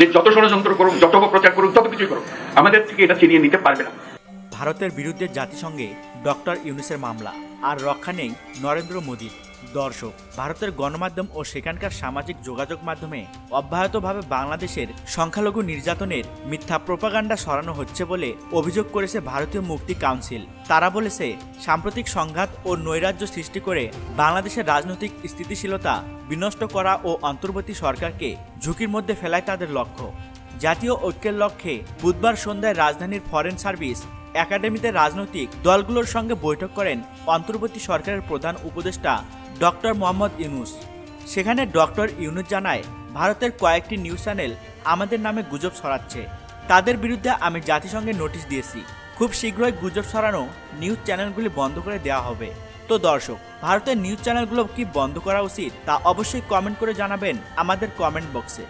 যে যত ষড়যন্ত্র করুক, যত প্রচার করুক, তত কিছুই করুক, আমাদের থেকে এটা চিনিয়ে নিতে পারবে না। ভারতের বিরুদ্ধে জাতিসংঘে ডক্টর ইউনুসের মামলা। আর রক্ষা নেই নরেন্দ্র মোদীর দর্শক, ভারতের গণমাধ্যম ও সেখানকার সামাজিক যোগাযোগ মাধ্যমে অব্যাহতভাবে বাংলাদেশের সংখ্যালঘু নির্যাতনের মিথ্যা প্রোপাগান্ডা সরানো হচ্ছে বলে অভিযোগ করেছে ভারতীয় মুক্তি কাউন্সিল। তারা বলেছে, সাম্প্রতিক সংঘাত ও নৈরাজ্য সৃষ্টি করে বাংলাদেশের রাজনৈতিক স্থিতিশীলতা বিনষ্ট করা ও অন্তর্বর্তী সরকারকে ঝুঁকির মধ্যে ফেলায় তাদের লক্ষ্য। জাতীয় ঐক্যের লক্ষ্যে বুধবার সন্ধ্যায় রাজধানীর ফরেন সার্ভিস একাডেমিতে রাজনৈতিক দলগুলোর সঙ্গে বৈঠক করেন অন্তর্বর্তী সরকারের প্রধান উপদেষ্টা ডক্টর মোহাম্মদ ইউনুস। সেখানে ডক্টর ইউনুস জানায়, ভারতের কয়েকটি নিউজ চ্যানেল আমাদের নামে গুজব ছড়াচ্ছে। তাদের বিরুদ্ধে আমি জাতিসংঘে নোটিশ দিয়েছি। খুব শীঘ্রই গুজব ছড়ানো নিউজ চ্যানেলগুলি বন্ধ করে দেওয়া হবে। তো দর্শক, ভারতের নিউজ চ্যানেলগুলো কি বন্ধ করা উচিত তা অবশ্যই কমেন্ট করে জানাবেন আমাদের কমেন্ট বক্সে।